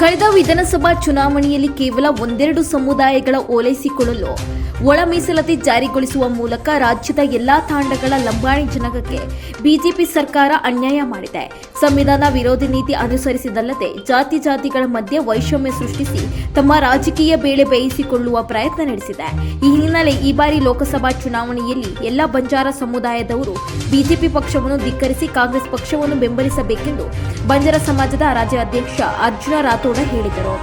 ಕಳೆದ ವಿಧಾನಸಭಾ ಚುನಾವಣೆಯಲ್ಲಿ ಕೇವಲ ಒಂದೆರಡು ಸಮುದಾಯಗಳ ಓಲೈಸಿಕೊಳ್ಳಲು ಒಳ ಮೀಸಲಾತಿ ಜಾರಿಗೊಳಿಸುವ ಮೂಲಕ ರಾಜ್ಯದ ಎಲ್ಲಾ ತಾಂಡಗಳ ಲಂಬಾಣಿ ಜನಗಕ್ಕೆ ಬಿಜೆಪಿ ಸರ್ಕಾರ ಅನ್ಯಾಯ ಮಾಡಿದೆ. ಸಂವಿಧಾನ ವಿರೋಧಿ ನೀತಿ ಅನುಸರಿಸಿದಲ್ಲದೆ ಜಾತಿ ಜಾತಿಗಳ ಮಧ್ಯೆ ವೈಷಮ್ಯ ಸೃಷ್ಟಿಸಿ ತಮ್ಮ ರಾಜಕೀಯ ಬೇಳೆ ಬೇಯಿಸಿಕೊಳ್ಳುವ ಪ್ರಯತ್ನ ನಡೆಸಿದೆ. ಈ ಹಿನ್ನೆಲೆ ಈ ಬಾರಿ ಲೋಕಸಭಾ ಚುನಾವಣೆಯಲ್ಲಿ ಎಲ್ಲ ಬಂಜಾರ ಸಮುದಾಯದವರು ಬಿಜೆಪಿ ಪಕ್ಷವನ್ನು ಧಿಕ್ಕರಿಸಿ ಕಾಂಗ್ರೆಸ್ ಪಕ್ಷವನ್ನು ಬೆಂಬಲಿಸಬೇಕೆಂದು ಬಂಜಾರ ಸಮಾಜದ ರಾಜ್ಯ ಅಧ್ಯಕ್ಷ ಅರ್ಜುನ ರಾಥೋಡ ಹೇಳಿದರು.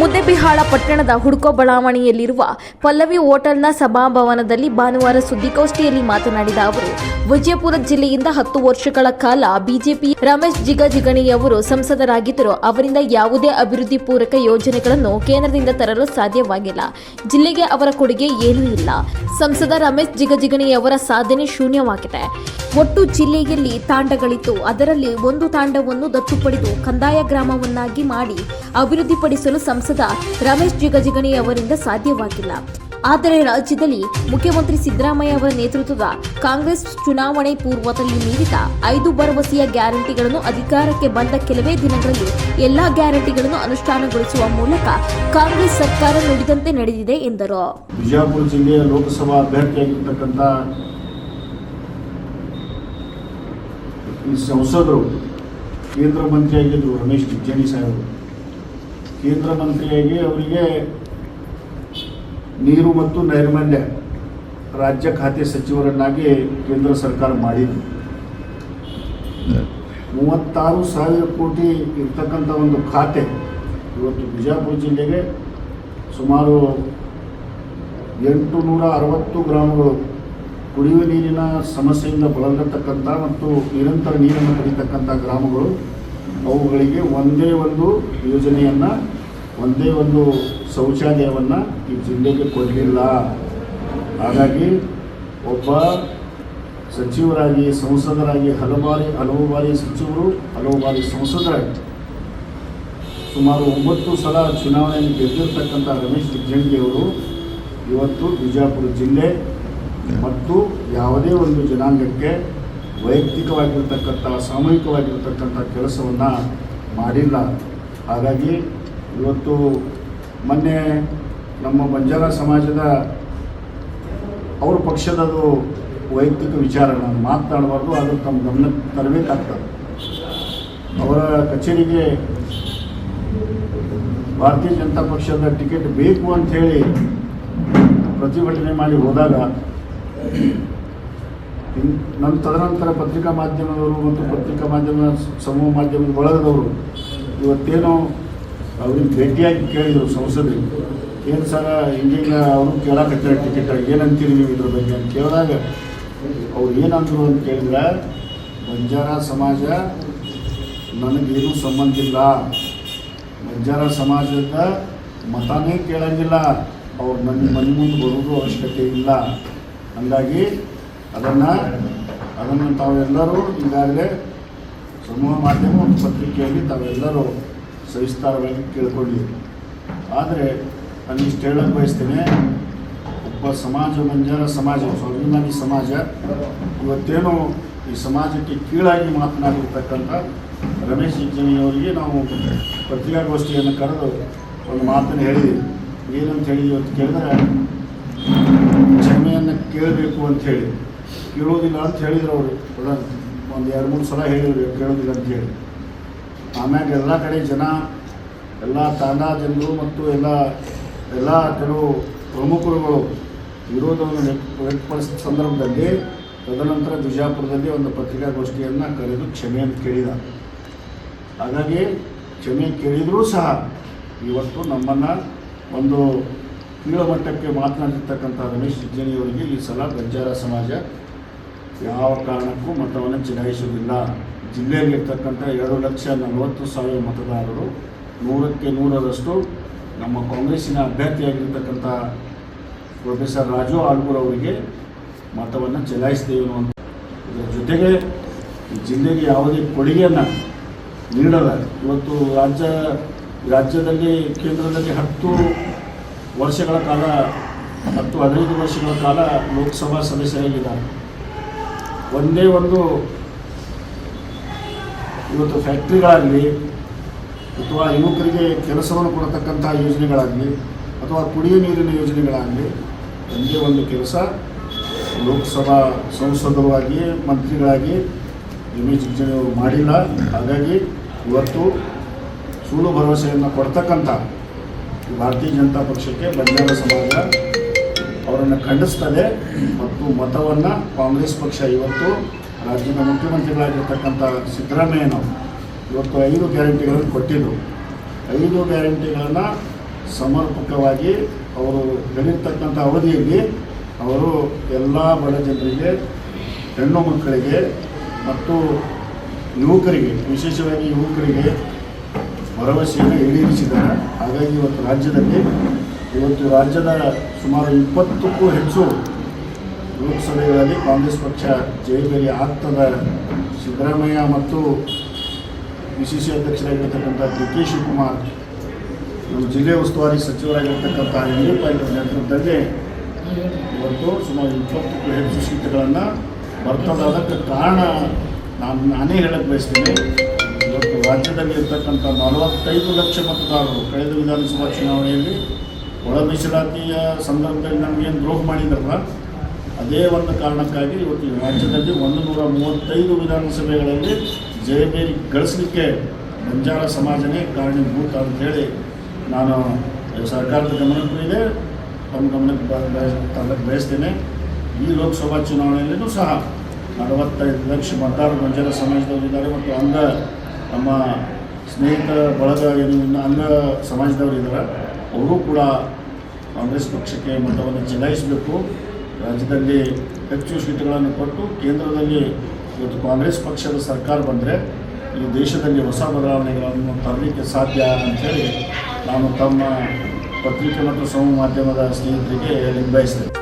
ಮುದ್ದೆಬಿಹಾಳ ಪಟ್ಟಣದ ಹುಡ್ಕೋ ಬಡಾವಣೆಯಲ್ಲಿರುವ ಪಲ್ಲವಿ ಹೋಟೆಲ್ನ ಸಭಾಭವನದಲ್ಲಿ ಭಾನುವಾರ ಸುದ್ದಿಗೋಷ್ಠಿಯಲ್ಲಿ ಮಾತನಾಡಿದ ಅವರು, ವಿಜಯಪುರ ಜಿಲ್ಲೆಯಿಂದ ಹತ್ತು ವರ್ಷಗಳ ಕಾಲ ಬಿಜೆಪಿ ರಮೇಶ್ ಜಿಗಜಿಗಣಿಯವರು ಸಂಸದರಾಗಿದ್ದರೂ ಅವರಿಂದ ಯಾವುದೇ ಅಭಿವೃದ್ಧಿ ಪೂರಕ ಯೋಜನೆಗಳನ್ನು ಕೇಂದ್ರದಿಂದ ತರಲು ಸಾಧ್ಯವಾಗಿಲ್ಲ. ಜಿಲ್ಲೆಗೆ ಅವರ ಕೊಡುಗೆ ಏನೂ ಇಲ್ಲ. ಸಂಸದ ರಮೇಶ್ ಜಿಗಜಿಗಣಿಯವರ ಸಾಧನೆ ಶೂನ್ಯವಾಗಿದೆ. ಒಟ್ಟು ಜಿಲ್ಲೆಯಲ್ಲಿ ತಾಂಡಗಳಿತ್ತು ಅದರಲ್ಲಿ ಒಂದು ತಾಂಡವನ್ನು ದತ್ತು ಪಡೆದು ಕಂದಾಯ ಗ್ರಾಮವನ್ನಾಗಿ ಮಾಡಿ ಅಭಿವೃದ್ಧಿಪಡಿಸಲು ಸಂಸದ ರಮೇಶ್ ಜಿಗಜಿಗಣಿ ಅವರಿಂದ ಸಾಧ್ಯವಾಗಿಲ್ಲ. ಆದರೆ ರಾಜ್ಯದಲ್ಲಿ ಮುಖ್ಯಮಂತ್ರಿ ಸಿದ್ದರಾಮಯ್ಯ ಅವರ ನೇತೃತ್ವದ ಕಾಂಗ್ರೆಸ್ ಚುನಾವಣೆ ಪೂರ್ವದಲ್ಲಿ ನೀಡಿದ ಐದು ಭರವಸೆಯ ಗ್ಯಾರಂಟಿಗಳನ್ನು ಅಧಿಕಾರಕ್ಕೆ ಬಂದ ಕೆಲವೇ ದಿನಗಳಲ್ಲಿ ಎಲ್ಲಾ ಗ್ಯಾರಂಟಿಗಳನ್ನು ಅನುಷ್ಠಾನಗೊಳಿಸುವ ಮೂಲಕ ಕಾಂಗ್ರೆಸ್ ಸರ್ಕಾರ ನುಡಿದಂತೆ ನಡೆದಿದೆ ಎಂದರು. ಬಿಜಾಪುರ ಜಿಲ್ಲೆಯ ಲೋಕಸಭಾ ಅಭ್ಯರ್ಥಿಯಾಗಿರ್ತಕ್ಕಂಥ ಸಂಸದರು, ಕೇಂದ್ರ ಮಂತ್ರಿಯಾಗಿದ್ದರು ರಮೇಶ್ ಜಿಗ್ಜಾಣಿ ಸಾಹೇಬರು. ಕೇಂದ್ರ ಮಂತ್ರಿಯಾಗಿ ಅವರಿಗೆ ನೀರು ಮತ್ತು ನೈರ್ಮಲ್ಯ ರಾಜ್ಯ ಖಾತೆ ಸಚಿವರನ್ನಾಗಿ ಕೇಂದ್ರ ಸರ್ಕಾರ ಮಾಡಿದೆ ಮೂವತ್ತಾರು ಸಾವಿರ ಕೋಟಿ ಇರ್ತಕ್ಕಂಥ ಒಂದು ಖಾತೆ ಇವತ್ತು ಬಿಜಾಪುರ ಜಿಲ್ಲೆಗೆ ಸುಮಾರು ಎಂಟು ನೂರ ಅರವತ್ತು ಗ್ರಾಮಗಳು ಕುಡಿಯುವ ನೀರಿನ ಸಮಸ್ಯೆಯಿಂದ ಬಳಲತಕ್ಕಂಥ ಮತ್ತು ನಿರಂತರ ನೀರನ್ನು ಪಡೀತಕ್ಕಂಥ ಗ್ರಾಮಗಳು. ಅವುಗಳಿಗೆ ಒಂದೇ ಒಂದು ಯೋಜನೆಯನ್ನು ಒಂದೇ ಒಂದು ಶೌಚಾಲಯವನ್ನು ಈ ಜಿಲ್ಲೆಗೆ ಕೊಡಲಿಲ್ಲ. ಹಾಗಾಗಿ ಒಬ್ಬ ಸಚಿವರಾಗಿ, ಸಂಸದರಾಗಿ, ಹಲವು ಬಾರಿ ಹಲವು ಬಾರಿ ಸಚಿವರು, ಹಲವು ಬಾರಿ ಸಂಸದರಾಗಿ ಸುಮಾರು ಒಂಬತ್ತು ಸಲ ಚುನಾವಣೆಯಲ್ಲಿ ಗೆದ್ದಿರ್ತಕ್ಕಂಥ ರಮೇಶ್ ಅವರು ಇವತ್ತು ಬಿಜಾಪುರ ಜಿಲ್ಲೆ ಮತ್ತು ಯಾವುದೇ ಒಂದು ಜನಾಂಗಕ್ಕೆ ವೈಯಕ್ತಿಕವಾಗಿರ್ತಕ್ಕಂಥ, ಸಾಮೂಹಿಕವಾಗಿರ್ತಕ್ಕಂಥ ಕೆಲಸವನ್ನು ಮಾಡಿಲ್ಲ. ಹಾಗಾಗಿ ಇವತ್ತು ಮೊನ್ನೆ ನಮ್ಮ ಬಂಜಾರ ಸಮಾಜದ ಅವ್ರ ಪಕ್ಷದದು ವೈಯಕ್ತಿಕ ವಿಚಾರಗಳನ್ನು ನಾನು ಮಾತನಾಡಬಾರ್ದು, ಅದು ತಮ್ಮ ಗಮನಕ್ಕೆ ತರಬೇಕಾಗ್ತದೆ. ಅವರ ಕಚೇರಿಗೆ ಭಾರತೀಯ ಜನತಾ ಪಕ್ಷದ ಟಿಕೆಟ್ ಬೇಕು ಅಂಥೇಳಿ ಪ್ರತಿಭಟನೆ ಮಾಡಿ ಹೋದಾಗ ನನ್ನ ತದನಂತರ ಪತ್ರಿಕಾ ಮಾಧ್ಯಮದವರು ಮತ್ತು ಪತ್ರಿಕಾ ಮಾಧ್ಯಮ, ಸಮೂಹ ಮಾಧ್ಯಮದ ಬಳಗದವರು ಇವತ್ತೇನೋ ಅವ್ರಿಗೆ ಭೇಟಿಯಾಗಿ ಕೇಳಿದರು ಸಂಸದರು ಏನು ಸರ ಹಿಂಗೆ ಅವರು ಕೇಳಕತ್ತಾರೆ ಟಿಕೆಟ್ ಏನಂತೀರಿ ನೀವು ಇದ್ರ ಬಗ್ಗೆ ಅಂತ ಕೇಳಿದಾಗ, ಅವ್ರು ಏನಂದ್ರು ಅಂತ ಕೇಳಿದ್ರೆ, ಬಂಜಾರ ಸಮಾಜ ನನಗೇನು ಸಂಬಂಧ ಇಲ್ಲ. ಬಂಜಾರ ಸಮಾಜದ ಮತನೇ ಕೇಳಂಗಿಲ್ಲ. ಅವ್ರು ನನ್ನ ಮನೆ ಮುಂದೆ ಬರೋದು ಅವಶ್ಯಕತೆ ಇಲ್ಲ. ಹಾಗಾಗಿ ಅದನ್ನು ಅದನ್ನು ತಾವೆಲ್ಲರೂ ಈಗಾಗಲೇ ಸಮೂಹ ಮಾಧ್ಯಮ ಪತ್ರಿಕೆಯಲ್ಲಿ ತಾವೆಲ್ಲರೂ ಸವಿಸ್ತಾರವಾಗಿ ಕೇಳ್ಕೊಳ್ಳಿ ಆದರೆ ನಾನು ಇಷ್ಟು ಹೇಳಕ್ಕೆ ಬಯಸ್ತೇನೆ, ಒಬ್ಬ ಸಮಾಜ ಮಂಜಾರ ಸಮಾಜ, ಸ್ವಾಭಿಮಾನಿ ಸಮಾಜ, ಇವತ್ತೇನೋ ಈ ಸಮಾಜಕ್ಕೆ ಕೀಳಾಗಿ ಮಾತನಾಡಿರ್ತಕ್ಕಂಥ ರಮೇಶ್ ಜಿಂಜನಿಯವರಿಗೆ ನಾವು ಪತ್ರಿಕಾಗೋಷ್ಠಿಯನ್ನು ಕರೆದು ಒಂದು ಮಾತನ್ನು ಹೇಳಿದ್ದೀವಿ ಏನಂತ ಹೇಳಿ ಇವತ್ತು ಕೇಳಿದ್ರೆ, ಕ್ಷಮೆಯನ್ನು ಕೇಳಬೇಕು ಅಂತ ಹೇಳಿ. ಕೇಳೋದಿಲ್ಲ ಅಂತ ಹೇಳಿದ್ರು ಅವರು. ಒಂದು ಎರಡು ಮೂರು ಸಲ ಹೇಳಿದ್ರು, ಕೇಳೋದಿಲ್ಲ ಅಂತ ಹೇಳಿ. ಆಮ್ಯಾಗ ಎಲ್ಲ ಕಡೆ ಜನ, ಎಲ್ಲ ತಾಂಡಾ ಜನರು ಮತ್ತು ಎಲ್ಲ ಎಲ್ಲ ಕೆಲವು ಪ್ರಮುಖರುಗಳು ವಿರೋಧವನ್ನು ವ್ಯಕ್ತ- ವ್ಯಕ್ತಪಡಿಸಿದ ಸಂದರ್ಭದಲ್ಲಿ ತದನಂತರ ಬಿಜಾಪುರದಲ್ಲಿ ಒಂದು ಪತ್ರಿಕಾಗೋಷ್ಠಿಯನ್ನು ಕರೆದು ಕ್ಷಮೆಯನ್ನು ಕೇಳಿದ. ಹಾಗಾಗಿ ಕ್ಷಮೆ ಕೇಳಿದರೂ ಸಹ ಇವತ್ತು ನಮ್ಮನ್ನು ಒಂದು ಕೀಳಮಟ್ಟಕ್ಕೆ ಮಾತನಾಡಿರ್ತಕ್ಕಂಥ ರಮೇಶ್ ಸಿಜ್ಜನಿಯವರಿಗೆ ಈ ಸಲ ಬಂಜಾರ ಸಮಾಜ ಯಾವ ಕಾರಣಕ್ಕೂ ಮತವನ್ನು ಚಲಾಯಿಸುವುದಿಲ್ಲ. ಜಿಲ್ಲೆಯಲ್ಲಿರ್ತಕ್ಕಂಥ ಎರಡು ಲಕ್ಷ ನಲವತ್ತು ಸಾವಿರ ಮತದಾರರು ನೂರಕ್ಕೆ ನೂರರಷ್ಟು ನಮ್ಮ ಕಾಂಗ್ರೆಸ್ಸಿನ ಅಭ್ಯರ್ಥಿಯಾಗಿರ್ತಕ್ಕಂಥ ಪ್ರೊಫೆಸರ್ ರಾಜು ಆಳ್ಗೂರ್ ಅವರಿಗೆ ಮತವನ್ನು ಚಲಾಯಿಸ್ತೇವೆ ಇದರ ಜೊತೆಗೆ ಜಿಲ್ಲೆಗೆ ಯಾವುದೇ ಕೊಡುಗೆಯನ್ನು ನೀಡಲ್ಲ. ಇವತ್ತು ರಾಜ್ಯ, ರಾಜ್ಯದಲ್ಲಿ, ಕೇಂದ್ರದಲ್ಲಿ ಹತ್ತು ವರ್ಷಗಳ ಕಾಲ, ಹತ್ತು ಹದಿನೈದು ವರ್ಷಗಳ ಕಾಲ ಲೋಕಸಭಾ ಸದಸ್ಯರಾಗಿದ್ದಾರೆ. ಒಂದೇ ಒಂದು ಇವತ್ತು ಫ್ಯಾಕ್ಟ್ರಿಗಳಾಗಲಿ ಅಥವಾ ಯುವಕರಿಗೆ ಕೆಲಸವನ್ನು ಕೊಡತಕ್ಕಂಥ ಯೋಜನೆಗಳಾಗಲಿ ಅಥವಾ ಕುಡಿಯುವ ನೀರಿನ ಯೋಜನೆಗಳಾಗಲಿ ಒಂದೇ ಒಂದು ಕೆಲಸ ಲೋಕಸಭಾ ಸಂಸದರಾಗಿ ಮಂತ್ರಿಗಳಾಗಿ ರಮೇಶ್ ಜಿಗಜಿಣಿಯವರು ಮಾಡಿಲ್ಲ. ಹಾಗಾಗಿ ಇವತ್ತು ಸುಳ್ಳು ಭರವಸೆಯನ್ನು ಕೊಡ್ತಕ್ಕಂಥ ಭಾರತೀಯ ಜನತಾ ಪಕ್ಷಕ್ಕೆ ಬಂಜಾರ ಸಮಾಜ ಅವರನ್ನು ಖಂಡಿಸ್ತದೆ ಮತ್ತು ಮತವನ್ನು ಕಾಂಗ್ರೆಸ್ ಪಕ್ಷ ಇವತ್ತು ರಾಜ್ಯದ ಮುಖ್ಯಮಂತ್ರಿಗಳಾಗಿರ್ತಕ್ಕಂಥ ಸಿದ್ದರಾಮಯ್ಯನವರು ಇವತ್ತು ಐದು ಗ್ಯಾರಂಟಿಗಳನ್ನು ಕೊಟ್ಟಿದ್ದರು ಐದು ಗ್ಯಾರಂಟಿಗಳನ್ನು ಸಮರ್ಪಕವಾಗಿ ಅವರು ಹೇಳಿರ್ತಕ್ಕಂಥ ಅವಧಿಯಲ್ಲಿ ಅವರು ಎಲ್ಲ ಬಡ ಜನರಿಗೆ, ಹೆಣ್ಣು ಮಕ್ಕಳಿಗೆ ಮತ್ತು ಯುವಕರಿಗೆ, ವಿಶೇಷವಾಗಿ ಯುವಕರಿಗೆ ಭರವಸೆಯನ್ನು ಈಡೇರಿಸಿದ್ದಾರೆ. ಹಾಗಾಗಿ ಇವತ್ತು ರಾಜ್ಯದಲ್ಲಿ, ಇವತ್ತು ರಾಜ್ಯದ ಸುಮಾರು ಇಪ್ಪತ್ತಕ್ಕೂ ಹೆಚ್ಚು ಲೋಕಸಭೆಗಳಲ್ಲಿ ಕಾಂಗ್ರೆಸ್ ಪಕ್ಷ ಜಯದಲ್ಲಿ ಆಗ್ತದ. ಸಿದ್ದರಾಮಯ್ಯ ಮತ್ತು ಪಿ ಸಿ ಸಿ ಅಧ್ಯಕ್ಷರಾಗಿರ್ತಕ್ಕಂಥ ಡಿ ಕೆ ಶಿವಕುಮಾರ್ ನಮ್ಮ ಜಿಲ್ಲೆ ಉಸ್ತುವಾರಿ ಸಚಿವರಾಗಿರ್ತಕ್ಕಂಥ ಯಡಿಯೂರಪ್ಪ ನೇತೃತ್ವದಲ್ಲಿ ಇವತ್ತು ಸುಮಾರು ಇಪ್ಪತ್ತಕ್ಕೂ ಹೆಚ್ಚು ಸೀಟುಗಳನ್ನು ಬರ್ತದೆ ಅದಕ್ಕೆ ಕಾರಣ ನಾನು, ನಾನೇ ಹೇಳಕ್ಕೆ ಬಯಸ್ತೀನಿ. ಇವತ್ತು ರಾಜ್ಯದಲ್ಲಿ ಇರ್ತಕ್ಕಂಥ ನಲವತ್ತೈದು ಲಕ್ಷ ಮತದಾರರು ಕಳೆದ ವಿಧಾನಸಭಾ ಚುನಾವಣೆಯಲ್ಲಿ ಒಳ ಮೀಸಲಾತಿಯ ಸಂದರ್ಭದಲ್ಲಿ ನಮಗೇನು ದ್ರೋಹ ಮಾಡಿದ್ರಲ್ಲ, ಅದೇ ಒಂದು ಕಾರಣಕ್ಕಾಗಿ ಇವತ್ತು ರಾಜ್ಯದಲ್ಲಿ ಒಂದು ನೂರ ಮೂವತ್ತೈದು ವಿಧಾನಸಭೆಗಳಲ್ಲಿ ಜಯಬೇರಿ ಗಳಿಸಲಿಕ್ಕೆ ಬಂಜಾರ ಸಮಾಜನೇ ಕಾರಣೀಭೂತ ಅಂತೇಳಿ ನಾನು ಸರ್ಕಾರದ ಗಮನಕ್ಕೂ ಇದೆ, ತಮ್ಮ ಗಮನಕ್ಕೆ ತರಲಿಕ್ಕೆ ಬಯಸ್ತೇನೆ. ಈ ಲೋಕಸಭಾ ಚುನಾವಣೆಯಲ್ಲಿಯೂ ಸಹ ನಲವತ್ತೈದು ಲಕ್ಷ ಮತದಾರರು ಬಂಜಾರ ಸಮಾಜದವರಿದ್ದಾರೆ ಮತ್ತು ಅಂಗ ನಮ್ಮ ಸ್ನೇಹಿತ ಬಳಗ ಏನು ಅಂಗ ಸಮಾಜದವರು ಇದ್ದಾರೆ. ಅವರು ಕೂಡ ಕಾಂಗ್ರೆಸ್ ಪಕ್ಷಕ್ಕೆ ಮತವನ್ನು ಚಲಾಯಿಸಬೇಕು. ರಾಜ್ಯದಲ್ಲಿ ಹೆಚ್ಚು ಸೀಟುಗಳನ್ನು ಕೊಟ್ಟು ಕೇಂದ್ರದಲ್ಲಿ ಇವತ್ತು ಕಾಂಗ್ರೆಸ್ ಪಕ್ಷದ ಸರ್ಕಾರ ಬಂದರೆ ಈ ದೇಶದಲ್ಲಿ ಹೊಸ ಬದಲಾವಣೆಗಳನ್ನು ತರಲಿಕ್ಕೆ ಸಾಧ್ಯ ಅಂಥೇಳಿ ನಾನು ತಮ್ಮ ಪತ್ರಿಕೆ ಮತ್ತು ಸಮೂಹ ಮಾಧ್ಯಮದ ಸ್ನೇಹಿತರಿಗೆ ನಿಭಾಯಿಸ್ತೇನೆ.